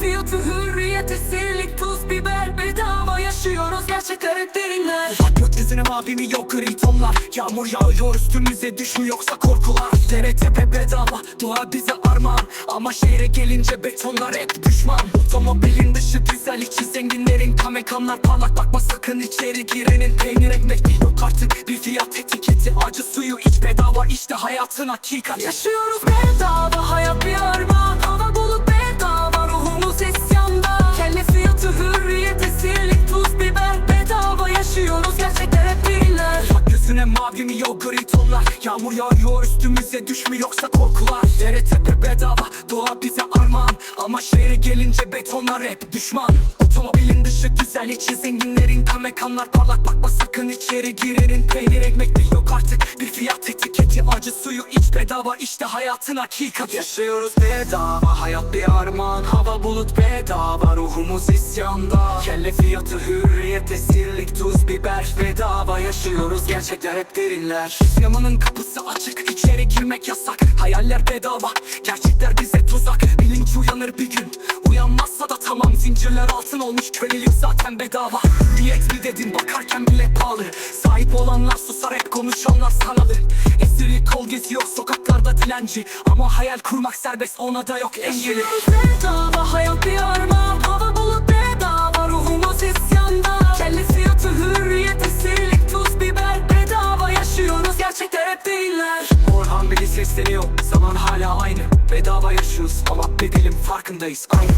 fiyatı hürriyet esirlik tuz biber bedava yaşıyoruz gerçek karakterinler Bak gökyüzüne mavi mi yok gri tonlar. Yağmur yağıyor üstümüze düşmüyor yoksa korkular. Dere tepe bedava doğa bize armağan. Ama şehre gelince betonlar hep düşman. Otomobilin dışı güzel içi zenginlerin Kamekamlar. Parlak bakma sakın içeri girenin. Peynir ekmek yok artık bir fiyat etiketi. Acı suyu iç bedava işte hayatın hakikat. Yaşıyoruz bedava hayat bir armağan. Mi yok gri tonlar. Yağmur yağıyor üstümüze düş mü yoksa korkular. Dere tepe bedava doğa bize armağan. Ama şehre gelince betonlar hep düşman. Otomobilin dışı güzel içi zenginlerin Tam mekanlar parlak. Bakma sakın içeri girenin Peynir ekmek de yok artık. Bir fiyat etiketi Acı suyu iç bedava. İşte hayatın hakikati Yaşıyoruz bedava hayat bir armağan. Hava bulut bedava ruhumuz isyanda. Kelle fiyatı hürriyet esirlik tuz biber Bedava yaşıyoruz. Gerçekler hep derinler. Sinemanın kapısı açık içeri girmek yasak. Hayaller bedava gerçekler bize tuzak. Bilinç uyanır bir gün Uyanmazsa da tamam. Zincirler altın olmuş Kölelik zaten bedava. Niyet mi dedin? Bakarken bile pahalı. Sahip olanlar susar hep konuşanlar sanalı. Esiri kol geziyor sokaklarda dilenci. Ama hayal kurmak serbest ona da yok engeli. Bedava hayat bir Orhan Bey'i sesleniyor. Zaman hala aynı. Bedava yaşıyoruz ama bedelim farkındayız. Aynı